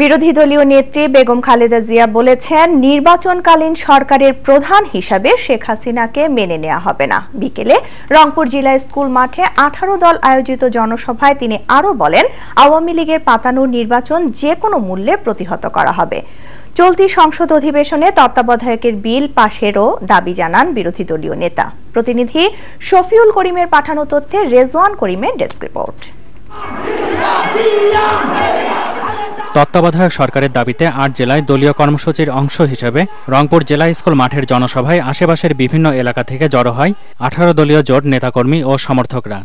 বিরোধী দলীয় নেত্রী বেগম খালেদা জিয়া বলেছেন, নির্বাচনকালীন সরকারের প্রধান হিসাবে শেখ হাসিনাকে মেনে নেওয়া হবে না। বিকেলে রংপুর জেলা স্কুল মাঠে আঠারো দল আয়োজিত জনসভায় তিনি আরও বলেন, আওয়ামী লীগের পাতানো নির্বাচন যে কোনো মূল্যে প্রতিহত করা হবে। চলতি সংসদ অধিবেশনে তত্ত্বাবধায়কের বিল পাশেরও দাবি জানান বিরোধী দলীয় নেতা। প্রতিনিধি শফিউল করিমের পাঠানো তথ্যে রেজওয়ান করিমের ডেস্ক রিপোর্ট। তত্ত্বাবধায়ক সরকারের দাবিতে আট জেলায় দলীয় কর্মসূচির অংশ হিসেবে রংপুর জেলা স্কুল মাঠের জনসভায় আশেপাশের বিভিন্ন এলাকা থেকে জড়ো হয় আঠারো দলীয় জোট নেতাকর্মী ও সমর্থকরা।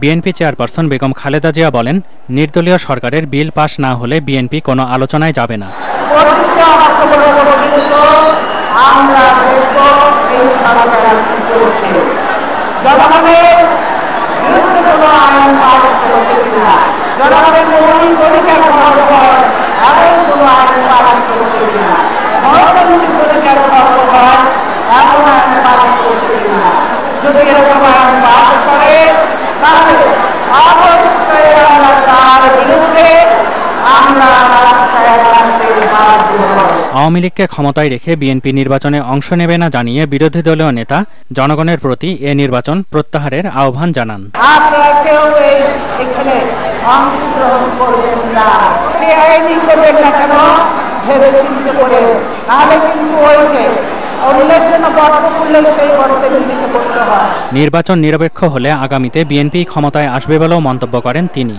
বিএনপি চেয়ারপারসন বেগম খালেদা জিয়া বলেন, নির্দলীয় সরকারের বিল পাশ না হলে বিএনপি কোনো আলোচনায় যাবে না। জনগণের মৌলিক অধিকার যদি এরকম করে তাহলে আওয়ামী লীগকে ক্ষমতায় রেখে বিএনপি নির্বাচনে অংশ নেবে না জানিয়ে বিরোধী দলীয় নেতা জনগণের প্রতি এ নির্বাচন প্রত্যাহারের আহ্বান জানান। আপনারা কেউ এখানে অংশগ্রহণ করবেন না। সে আইনি করবেন না কেন? ভেবে চিন্তে করে। তাহলে কিন্তু হয়েছে হয়। নির্বাচন নিরপেক্ষ হলে আগামীতে বিএনপি ক্ষমতায় আসবে বলেও মন্তব্য করেন তিনি।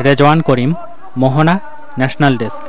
Rezwan Karim Mohona national desk.